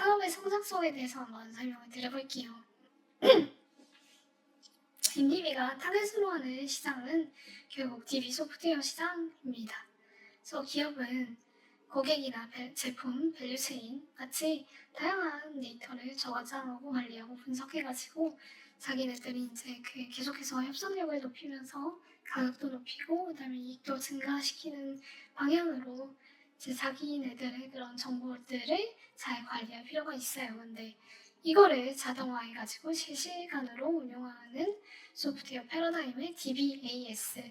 산업의 성장성에 대해서 한번 설명을 드려볼게요. 인디비가 타겟으로 하는 시장은 결국 DB 소프트웨어 시장입니다. 그래서 기업은 고객이나 배- 제품, 밸류체인 같이 다양한 데이터를 저장하고 관리하고 분석해가지고 자기네들이 이제 그 계속해서 협상력을 높이면서 가격도 높이고 그다음에 이익도 증가시키는 방향으로 이제 자기네들의 그런 정보들을 잘 관리할 필요가 있어요. 근데 이거를 자동화해가지고 실시간으로 운영하는 소프트웨어 패러다임을 DBAS,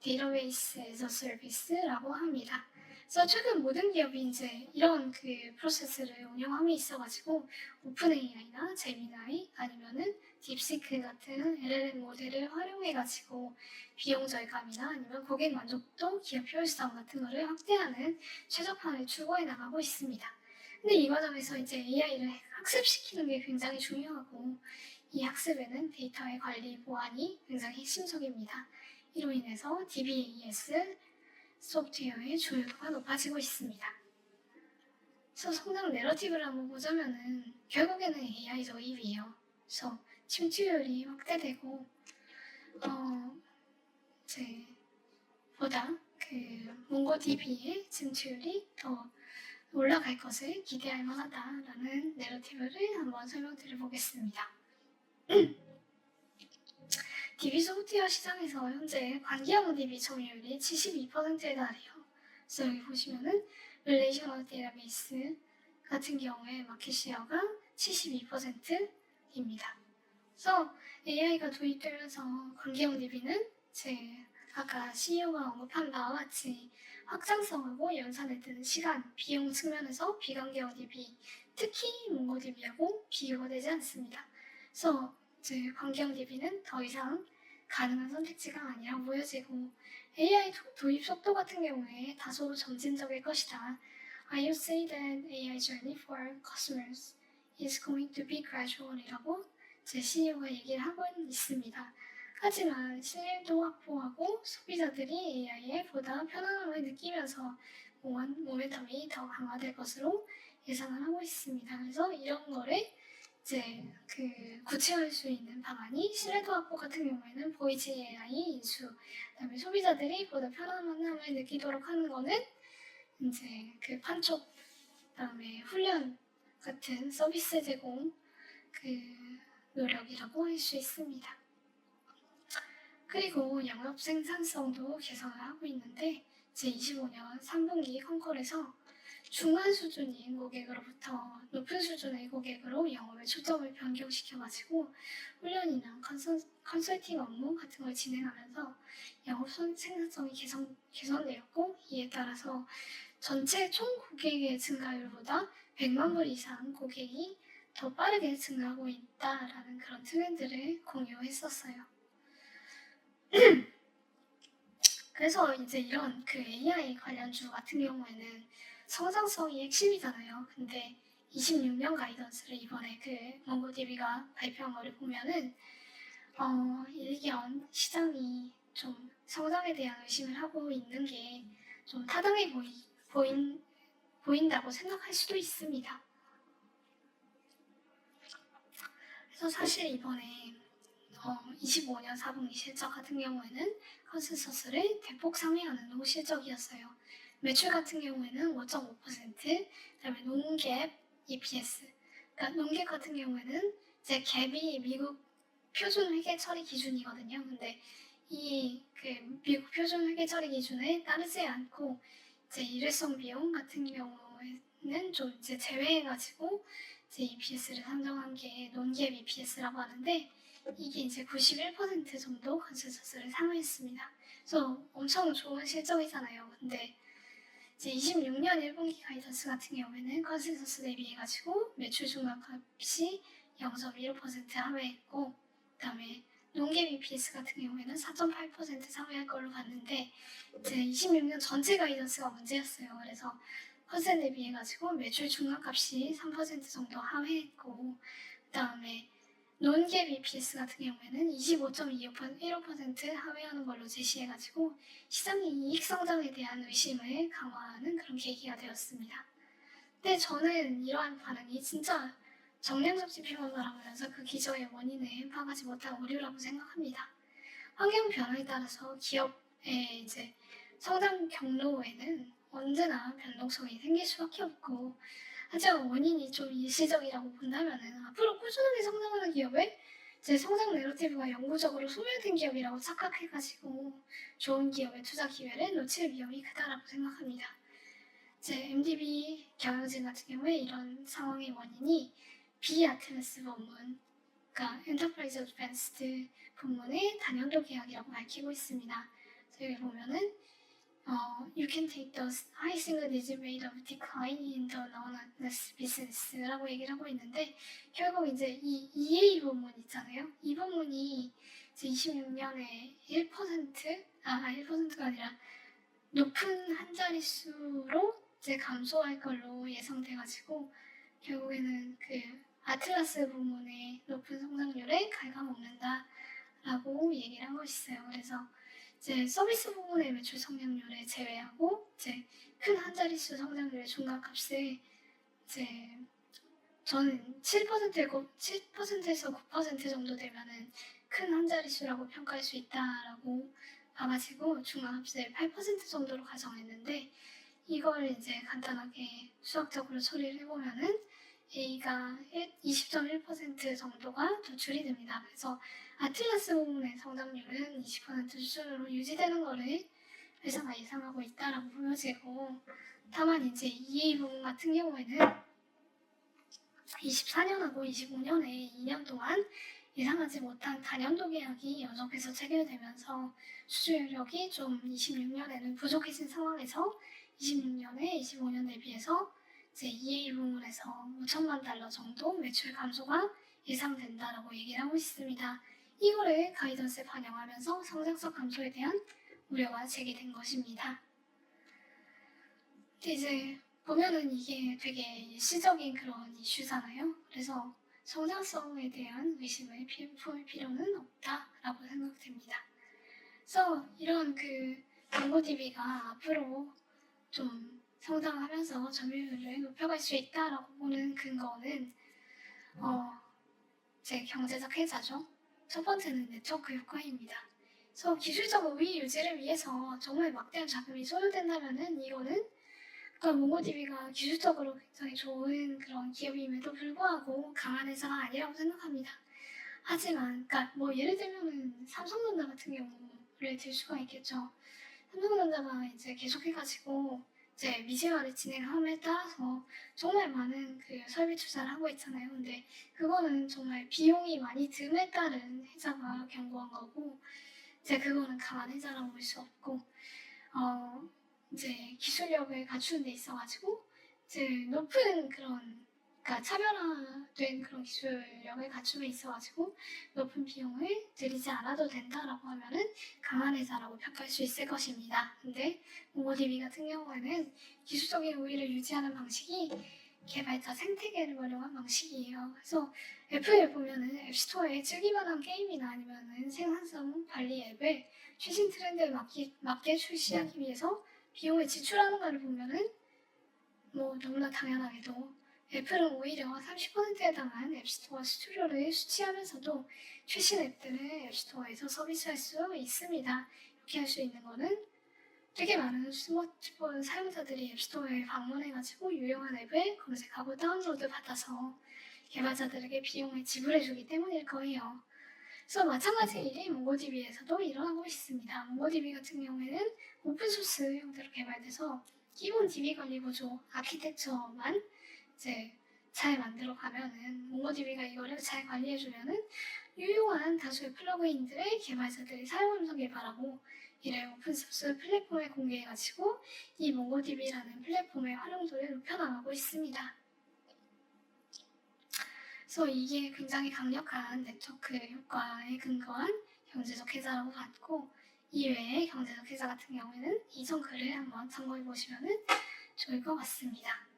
데이터베이스 에서 서비스라고 합니다. 그래서 최근 모든 기업이 이제 이런 그 프로세스를 운영함에 있어가지고 오픈 AI나 제미나이 아니면은 딥시크 같은 LLM 모델을 활용해가지고 비용 절감이나 아니면 고객 만족도, 기업 효율성 같은 거를 확대하는 최적화를 추구해 나가고 있습니다. 근데 이 과정에서 이제 AI를 학습시키는 게 굉장히 중요하고 이 학습에는 데이터의 관리 보안이 굉장히 핵심적입니다. 이로 인해서 DBAS 소프트웨어의 조율도가 높아지고 있습니다. 그래서 성장 내러티브를 한번 보자면은 결국에는 AI 도입이에요. 그래서 침투율이 확대되고 어 이제 보다 그 몽고DB의 침투율이 더 올라갈 것을 기대할 만하다라는 내러티브를 한번 설명드려 보겠습니다. DB 소프트웨어 시장에서 현재 관계형 DB 점유율이 72%에 달해요. 그래서 여기 보시면은 릴레이셔널 데이터베이스 같은 경우에 마켓 시어가 72%입니다. 그래서 AI가 도입되면서 관계형 DB는 제 아까 CEO가 언급한 바와 같이 확장성하고 연산에 드는 시간, 비용 측면에서 비관계형 DB, 특히 몽고DB하고 비교가 되지 않습니다. 그래서 이제 관계형 DB는 더 이상 가능한 선택지가 아니라 보여지고 AI 도- 도입 속도 같은 경우에 다소 점진적일 것이다. I would say that AI journey for customers is going to be gradual이라고 제 CEO가 얘기를 하고 있습니다. 하지만 신뢰도 확보하고 소비자들이 AI에 보다 편안함을 느끼면서 모멘- 모멘텀이 더 강화될 것으로 예상을 하고 있습니다. 그래서 이런 거를 이제 그 구체화할 수 있는 방안이 신뢰도 확보 같은 경우에는 보이지 AI 인수, 그다음에 소비자들이 보다 편안함을 느끼도록 하는 거는 이제 그 판촉, 그다음에 훈련 같은 서비스 제공 그 노력이라고 할 수 있습니다. 그리고 영업 생산성도 개선을 하고 있는데 제 25년 3분기 컨콜에서 중간 수준인 고객으로부터 높은 수준의 고객으로 영업의 초점을 변경시켜가지고 훈련이나 컨설, 컨설팅 업무 같은 걸 진행하면서 영업 선- 생산성이 개선, 개선되었고 이에 따라서 전체 총 고객의 증가율보다 100만 불 이상 고객이 더 빠르게 증가하고 있다라는 그런 트렌드를 공유했었어요. 그래서 이제 이런 그 AI 관련주 같은 경우에는 성장성이 핵심이잖아요. 근데 26년 가이던스를 이번에 그 몽고DB가 발표한 거를 보면은 어, 일견 시장이 좀 성장에 대한 의심을 하고 있는 게 좀 타당해 보이, 보인, 보인다고 생각할 수도 있습니다. 그래서 사실 이번에 어, 25년 4분기 실적 같은 경우에는 컨센서스를 대폭 상회하는 노 실적이었어요. 매출 같은 경우에는 5.5%, 그다음에 농갭 EPS. 그러니까 농갭 같은 경우에는 이제 갭이 미국 표준 회계 처리 기준이거든요. 근데 이 그 미국 표준 회계 처리 기준에 따르지 않고 이제 일회성 비용 같은 경우에는 좀 이제 제외해가지고 이제 EPS를 산정한 게 논갭 EPS라고 하는데 이게 이제 91% 정도 컨센서스를 상회했습니다. 그래서 엄청 좋은 실적이잖아요. 근데 이제 26년 1분기 가이던스 같은 경우에는 컨센서스 대비해가지고 매출 중간값이 0.15% 하회했고 그다음에 농nghiệp EPS 같은 경우에는 4.8% 상회할 걸로 봤는데 이제 26년 전체 가이던스가 문제였어요. 그래서 컨센 대비해가지고 매출 중간값이 3% 정도 하회했고 그다음에 논갭 EPS 같은 경우에는 25.15% 하회하는 걸로 제시해가지고 시장의 이익 성장에 대한 의심을 강화하는 그런 계기가 되었습니다. 근데 저는 이러한 반응이 진짜 정량적 지표만 바라보면서 그 기저의 원인을 파악하지 못한 오류라고 생각합니다. 환경 변화에 따라서 기업의 이제 성장 경로에는 언제나 변동성이 생길 수밖에 없고 하지만 원인이 좀 일시적이라고 본다면은 앞으로 꾸준하게 성장하는 기업의 제 성장 내러티브가 영구적으로 소멸된 기업이라고 착각해가지고 좋은 기업의 투자 기회를 놓칠 위험이 크다라고 생각합니다. 제 MDB 경영진 같은 경우에 이런 상황의 원인이 비아테네스 본문, 그러니까 엔터프라이즈 어드밴스드 본문의 단연도 계약이라고 밝히고 있습니다. 여기 보면은 어, you can take the high single digit rate of decline in the non-business business라고 얘기를 하고 있는데 결국 이제 이 EA 부문 있잖아요. 이 부문이 이제 26년에 1%아 1%가 아니라 높은 한 자릿수로 이제 감소할 걸로 예상돼가지고 결국에는 그 아틀라스 부문의 높은 성장률에 갉아먹는다 라고 얘기를 하고 있어요. 그래서 이제 서비스 부분의 매출 성장률을 제외하고 이제 큰 한 자릿수 성장률의 중간값을 이제 저는 7%고 7%에서 9% 정도 되면은 큰 한 자릿수라고 평가할 수 있다라고 봐가지고 중간값을 8% 정도로 가정했는데 이걸 이제 간단하게 수학적으로 처리를 해보면은 A가 20.1% 정도가 도출이 됩니다. 그래서 아틀라스 부문의 성장률은 20% 수준으로 유지되는 것을 회사가 예상하고 있다라고 보여지고 다만 이제 EA 부문 같은 경우에는 24년하고 25년에 2년 동안 예상하지 못한 단연도 계약이 연속해서 체결되면서 수주력이 좀 26년에는 부족해진 상황에서 26년에 25년 대비해서 이제 EA 부문에서 5천만 달러 정도 매출 감소가 예상된다라고 얘기를 하고 있습니다. 이거를 가이던스에 반영하면서 성장성 감소에 대한 우려가 제기된 것입니다. 근데 이제 보면은 이게 되게 일시적인 그런 이슈잖아요. 그래서 성장성에 대한 의심을 품을 필요는 없다라고 생각됩니다. 그래서 이런 그 몽고DB가 앞으로 좀 성장하면서 점유율을 높여갈 수 있다라고 보는 근거는 어, 제 경제적 해자죠. 첫 번째는 네트워크 효과입니다. 그래서 기술적 우위 유지를 위해서 정말 막대한 자금이 소요된다면은 이거는 그러니까 몽고DB가 기술적으로 굉장히 좋은 그런 기업임에도 불구하고 강한 회사가 아니라고 생각합니다. 하지만, 그러니까 뭐 예를 들면은 삼성전자 같은 경우를 들 수가 있겠죠. 삼성전자가 이제 계속해가지고 이제 미세화를 진행함에 따라서 정말 많은 그 설비 투자를 하고 있잖아요. 근데 그거는 정말 비용이 많이 듦에 따른 회사가 경고한 거고 이제 그거는 강한 회사라고 볼 수 없고 어 이제 기술력을 갖추는 데 있어가지고 이제 높은 그런 그러니까 차별화된 그런 기술력을 갖춤에 있어가지고 높은 비용을 들이지 않아도 된다라고 하면은 강한 회사라고 평가할 수 있을 것입니다. 근데 몽고DB 같은 경우에는 기술적인 우위를 유지하는 방식이 개발자 생태계를 활용한 방식이에요. 그래서 애플을 보면은 앱스토어에 즐기만한 게임이나 아니면은 생산성 관리 앱을 최신 트렌드에 맞게, 맞게 출시하기 위해서 비용을 지출하는 걸 보면은 뭐 너무나 당연하게도 애플은 오히려 30%에 달한 앱스토어 수수료를 수취하면서도 최신 앱들을 앱스토어에서 서비스할 수 있습니다. 이렇게 할 수 있는 거는 되게 많은 스마트폰 사용자들이 앱스토어에 방문해가지고 유용한 앱을 검색하고 다운로드 받아서 개발자들에게 비용을 지불해주기 때문일 거예요. 그래서 마찬가지 일이 몽고DB에서도 일어나고 있습니다. 몽고DB 같은 경우에는 오픈소스 형태로 개발돼서 기본 DB 관리 구조, 아키텍처만 이제 잘 만들어 가면은 몽고DB가 이거를 잘 관리해주면은 유용한 다수의 플러그인들을 개발자들이 사용하면서 개발하고 이를 오픈소스 플랫폼에 공개해가지고 이 몽고DB라는 플랫폼의 활용도를 높여나가고 있습니다. 그래서 이게 굉장히 강력한 네트워크 효과에 근거한 경제적 해자라고 봤고 이외에 경제적 해자 같은 경우에는 이전 글을 한번 참고해 보시면 좋을 것 같습니다.